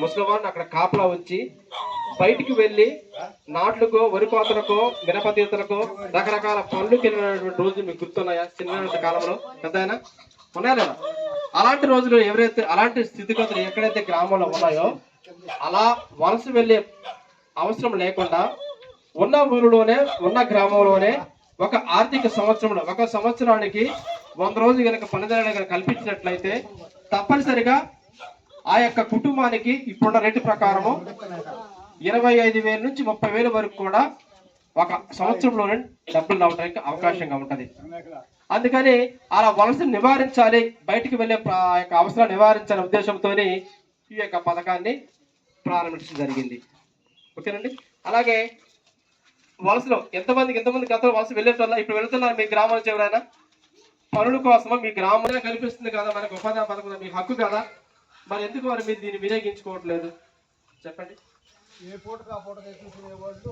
ముసలివారిని అక్కడ కాపలా ఉంచి బయటికి వెళ్ళి నాట్లకో వరి కోతలకో రకరకాల పనులకు వెళ్ళినటువంటి రోజులు మీకు గుర్తున్నాయా? చిన్న కాలంలో. పెద్ద ఉన్నాయా లేదా? అలాంటి రోజులు ఎవరైతే అలాంటి స్థితిగతులు ఎక్కడైతే గ్రామంలో ఉన్నాయో అలా వలస వెళ్ళే అవసరం లేకుండా ఉన్న ఊరిలోనే ఉన్న గ్రామంలోనే ఒక ఆర్థిక సంవత్సరంలో ఒక సంవత్సరానికి వంద రోజులు కనుక పనిదినాలు కనుక కల్పించినట్లయితే తప్పనిసరిగా ఆ యొక్క కుటుంబానికి ఇప్పుడున్న రేటు ప్రకారము ఇరవై ఐదు వేల నుంచి ముప్పై వేల వరకు కూడా ఒక సంవత్సరంలోనే డబ్బులు రావడానికి అవకాశంగా ఉంటది. అందుకని అలా వలస నివారించాలి బయటికి వెళ్ళే ఆ యొక్క అవసరాలు నివారించాలనే ఉద్దేశంతో ఈ యొక్క పథకాన్ని ప్రారంభించడం జరిగింది. ఓకేనండి? అలాగే వలసలో ఎంతమందికి ఎంతమంది గతంలో వలస వెళ్ళేటోళ్ళ ఇప్పుడు వెళ్తున్నారు మీ గ్రామాల చివరైనా? ఎవరైనా పనుల కోసమో మీ గ్రామంలో కల్పిస్తుంది కదా మనకు ఉపాధి పథకం మీ హక్కు కదా? మరి ఎందుకు మరి మీరు దీన్ని వినియోగించుకోవట్లేదు? చెప్పండి. ఏ పూటకు ఆ పూటకు ఎక్కించుకునే వాళ్ళు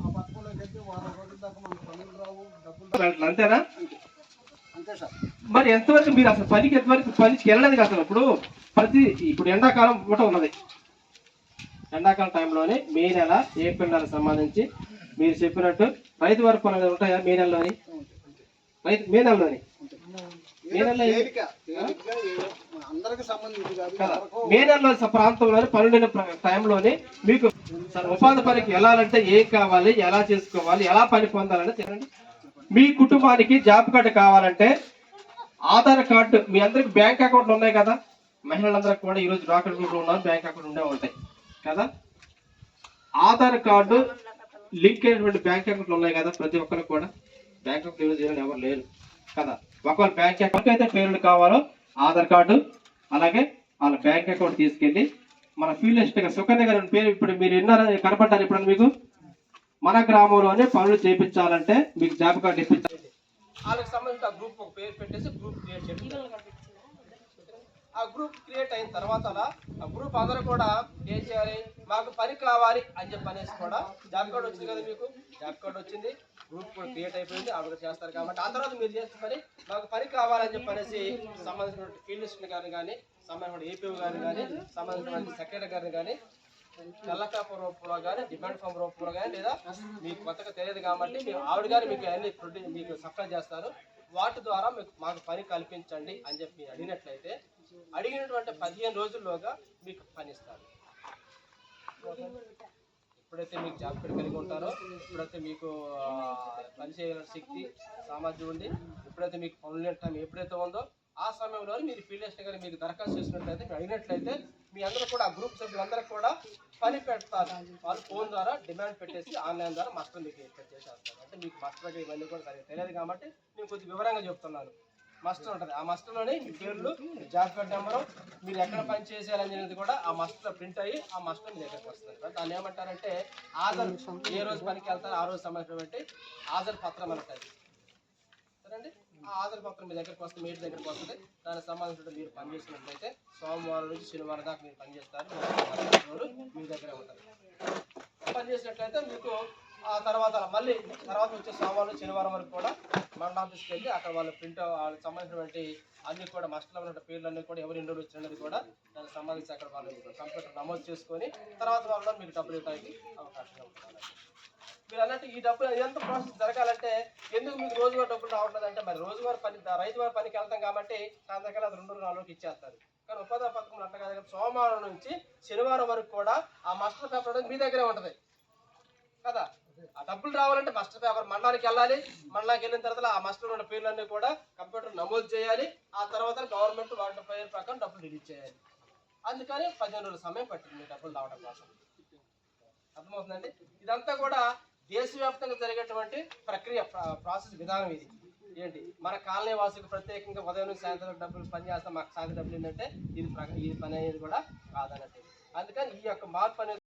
ఆ పథకంలోకి వెళ్తే వారం రోజుల దాకా మనకు పనులు రావు డబ్బులు. అంతేనా? అంతే. సార్. మరి ఎంతవరకు మీరు అసలు పనికి ఎంతవరకు పనికి వెళ్ళలేదు కదా అసలు ఇప్పుడు ప్రతి ఇప్పుడు ఎండాకాలం పూట ఉన్నది. ఎండాకాలం టైంలోనే మే నెల ఏప్రిల్ నెల సంబంధించి మీరు చెప్పినట్టు రైతు వరకు పనులు ఉంటాయా మే నెలలోని? రైతు మే నెలలోని? మే నెలలో మే స- ప్రాంతంలోని టైంలోనే మీకు ఉపాధి పనికి వెళ్ళాలంటే ఏం కావాలి ఎలా చేసుకోవాలి ఎలా పని పొందాలని చెప్పండి. మీ కుటుంబానికి జాబ్ కార్డు కావాలంటే ఆధార్ కార్డు మీ అందరికి బ్యాంక్ అకౌంట్లు ఉన్నాయి కదా. మహిళలందరికి కూడా ఈ రోజు డాక్టర్ గ్రూప్ ఉన్నారు బ్యాంక్ అకౌంట్ ఉండే ఉంటాయి కదా. ఆధార్ కార్డు లింక్ అయినటువంటి బ్యాంక్ అకౌంట్లు ఉన్నాయి కదా ప్రతి ఒక్కరికి కూడా. బ్యాంక్ అకౌంట్ యూజ్ చేయడం ఎవరు లేరు కదా. ఒకవేళ బ్యాంక్ అకౌంట్ అయితే పేర్లు కావాలో ఆధార్ కార్డు అలాగే వాళ్ళ బ్యాంక్ అకౌంట్ తీసుకెళ్ళి మన ఫీల్డ్ ఇన్స్పెక్టర్ సుకన్య గారి పేరు ఇప్పుడు మీరు విన్నారా కనపడ్డారు ఇప్పుడు మీకు? మన గ్రామంలోనే పనులు చేయించాలంటే మీకు జాబ్ కార్డు ఇప్పించాలి. వాళ్ళకి సంబంధించిన గ్రూప్ ఒక పేరు పెట్టేసి గ్రూప్ క్రియేట్ చేయండి. ఆ గ్రూప్ క్రియేట్ అయిన తర్వాత అలా ఆ గ్రూప్ అందరూ కూడా ఏం చేయాలి? మాకు పని కావాలి అని చెప్పి అనేసి కూడా జాబ్ కార్డ్ వచ్చింది కదా మీకు? జాబ్ కార్డ్ వచ్చింది. గ్రూప్ కూడా క్రియేట్ అయిపోయింది. ఆవిడ చేస్తారు కాబట్టి ఆ తర్వాత మీరు చేస్తే పని మాకు పని కావాలని చెప్పి అనేసి సంబంధించిన ఫీల్డ్ అసిస్టెంట్ గారిని కానీ సంబంధించిన ఏపీ గారిని కానీ సంబంధించిన సెక్రటరీ గారిని కానీ తెల్ల పేపర్ రూపంలో కానీ డిమాండ్ ఫామ్ రూపంలో కానీ లేదా మీకు కొత్తగా తెలియదు కాబట్టి మేము ఆవిడ గారు మీకు అన్ని ప్రొడ్యూస్ మీకు సప్లై చేస్తారు. వాటి ద్వారా మీకు మాకు పని కల్పించండి అని చెప్పి మీరు అడిగినట్లయితే అడిగినటువంటి పదిహేను రోజుల్లోగా మీకు పని ఇస్తారు. ఎప్పుడైతే మీకు జాబ్ కార్డు కలిగి ఉంటారో ఎప్పుడైతే మీకు పనిచేయగల శక్తి సామర్థ్యం ఉండి ఎప్పుడైతే మీకు పనులు టైం ఎప్పుడైతే ఉందో ఆ సమయంలో మీరు ఫీల్డ్ అసిస్టెంట్ మీరు దరఖాస్తు చేసినట్లయితే మీరు అడిగినట్లయితే మీ అందరూ కూడా ఆ గ్రూప్ సభ్యులందరూ కూడా పని పెడతారు. వాళ్ళు ఫోన్ ద్వారా డిమాండ్ పెట్టేసి ఆన్లైన్ ద్వారా మాస్టర్ మీకు చేసేస్తారు. అంటే మీకు మాస్టర్ ఇవన్నీ కూడా సరిగ్గా తెలియదు కాబట్టి నేను కొద్దిగా వివరంగా చెప్తున్నాను. మస్టర్ ఉంటుంది. ఆ మస్టర్లోని మీ పేర్లు మీ జాబ్ కార్డ్ నెంబరు మీరు ఎక్కడ పని చేశారనేది కూడా ఆ మస్టర్ ప్రింట్ అయ్యి ఆ మస్టర్ మీ దగ్గరకు వస్తుంది. దాన్ని ఏమంటారంటే ఆధార్ ఏ రోజు పనికి వెళ్తారో ఆ రోజు సంబంధించినటువంటి ఆధార్ పత్రం అంటారు. సరేండి ఆ ఆధార్ పత్రం మీ దగ్గరకు వస్తుంది మీ దగ్గరకు వస్తుంది. దానికి సంబంధించిన మీరు పని చేసినట్లయితే సోమవారం నుంచి శనివారం దాకా మీరు పని చేస్తారు. మీ దగ్గర ఉంటారు. పని చేసినట్లయితే మీకు ఆ తర్వాత మళ్ళీ తర్వాత వచ్చే సోమవారం శనివారం వరకు కూడా మండల ఆఫీస్కి వెళ్ళి అక్కడ వాళ్ళు ప్రింట్ వాళ్ళకి సంబంధించినటువంటి అన్ని కూడా మస్టర్లు ఉన్న పేర్లన్నీ కూడా ఎవరు ఎన్ని రోజులు వచ్చినది కూడా దానికి సంబంధించి అక్కడ వాళ్ళు కంప్యూటర్ నమోదు చేసుకొని తర్వాత వాళ్ళు మీకు డబ్బులు ఇవ్వడానికి అవకాశం ఉంటుంది మీరు అన్నట్టు ఈ డబ్బులు ఎంత ప్రాసెస్ జరగాలంటే ఎందుకు మీకు రోజువారీ డబ్బులు రావట్లేదు అంటే మరి రోజువారీ పని రైతు వారి పనికి వెళ్తాం కాబట్టి నా రెండు అది రెండు నాలుగు ఇచ్చేస్తారు. కానీ ఉపాధి పథకం అట్లా కాదు సోమవారం నుంచి శనివారం వరకు కూడా ఆ మాస్టర్ పేపర్ అనేది మీ దగ్గరే ఉంటుంది. కదా? డబ్బులు రావాలంటే మాస్టర్ పేపర్ మండలానికి వెళ్ళాలి. మండలానికి వెళ్ళిన తర్వాత ఆ మాస్టర్ ఉన్న పేర్లన్నీ కూడా కంప్యూటర్ నమోదు చేయాలి. ఆ తర్వాత గవర్నమెంట్ వాటి పేరు ప్రకారం డబ్బులు రిలీజ్ చేయాలి. అందుకని పదిహేను రోజుల సమయం పట్టింది డబ్బులు రావడం కోసం. అర్థమవుతుందండి? ఇదంతా కూడా దేశవ్యాప్తంగా జరిగేటువంటి ప్రక్రియ ప్రాసెస్ విధానం ఇది. ఏంటి? మన కాలనీ వాసులకు ప్రత్యేకంగా ఉదయం నుంచి సాయంత్రం డబ్బులు పని చేస్తాం మాకు సాయంత్రం డబ్బులు ఏంటంటే ఇది ఇది పని అనేది కూడా కాదన్నట్టు. అందుకని ఈ యొక్క మార్పు అనేది